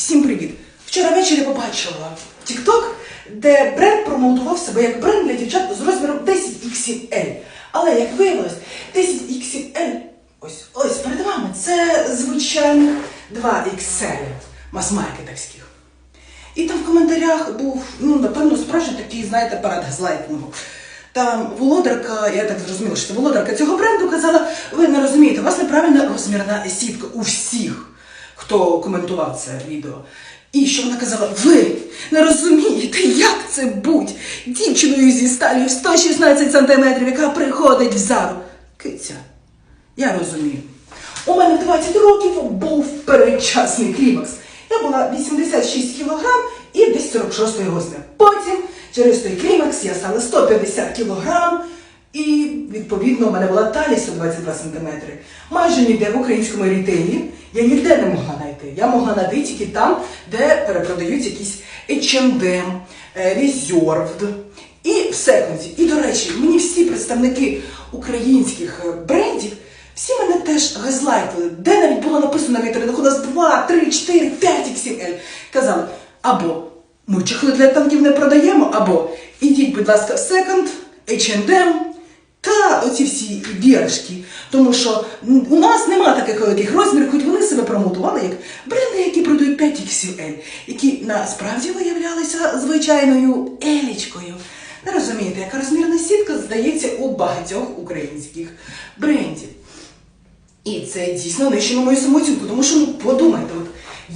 Всім привіт! Вчора ввечері побачила TikTok, де бренд промоутував себе як бренд для дівчат з розміром 10XL. Але як виявилось, 10XL, ось ось перед вами, це звичайних 2XL мас-маркетовських. І там в коментарях був, ну, напевно, справжній такий, знаєте, парад газлайтингу. Там володарка, я так зрозуміла, що це володарка цього бренду казала, ви не розумієте, у вас неправильна розмірна сітка у всіх, хто коментував це відео. І що вона казала, ви не розумієте, як це будь дівчиною зі сталію 116 см, яка приходить в зару. Киця, я розумію. У мене в 20 років був передчасний клімакс. Я була 86 кг і десь 46 розмір. Потім через той клімакс я стала 150 кг, і відповідно у мене була талія 122 см. Майже ніде в українському рітейлі я ніде не могла знайти. Я могла знайти тільки там, де перепродають якісь H&M, е, Reserved і в секонді. І, до речі, мені всі представники українських е, брендів всі мене теж газлайтили, де навіть було написано на вітринах, у нас 2, 3, 4, 5 XL. Казали, або ми чехли для танків не продаємо, або ідіть, будь ласка, в секонд, H&M, оці всі віршки. Тому що у нас нема таких великих розмірів, хоч вони себе промотували як бренди, які продають 5 XL, які насправді виявлялися звичайною елічкою. Не розумієте, яка розмірна сітка здається у багатьох українських брендів. І це дійсно нищило мою самооцінку, тому що ну подумайте, от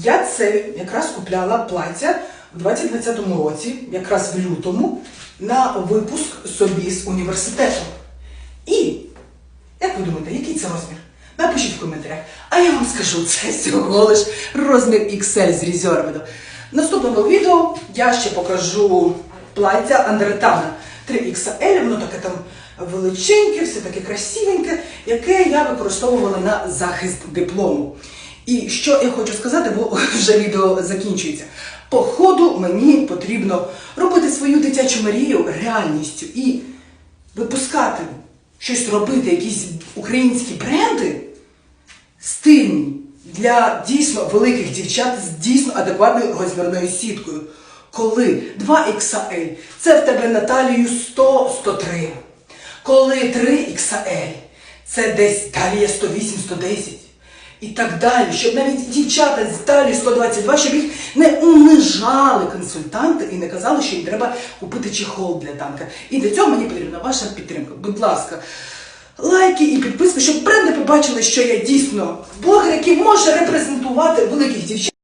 я це якраз купляла плаття в 2020 році, якраз в лютому, на випуск собі з університету. І як ви думаєте, який це розмір? Напишіть в коментарях. А я вам скажу, це всього лиш розмір XL з резерведу. В наступному відео я ще покажу плаття Андретана 3XL, воно таке там величеньке, все таке красивеньке, яке я використовувала на захист диплому. І що я хочу сказати, бо вже відео закінчується. По ходу мені потрібно робити свою дитячу мрію реальністю і випускати щось робити, якісь українські бренди стильні для дійсно великих дівчат з дійсно адекватною розмірною сіткою. Коли 2XL це в тебе на талію 100-103. Коли 3XL це десь талія 108-110. І так далі, щоб навіть дівчата з далі 122, щоб їх не унижали консультанти і не казали, що їм треба купити чехол для танка. І для цього мені потрібна ваша підтримка. Будь ласка, лайки і підписки, щоб бренди побачили, що я дійсно блогер, який може репрезентувати великих дівчат.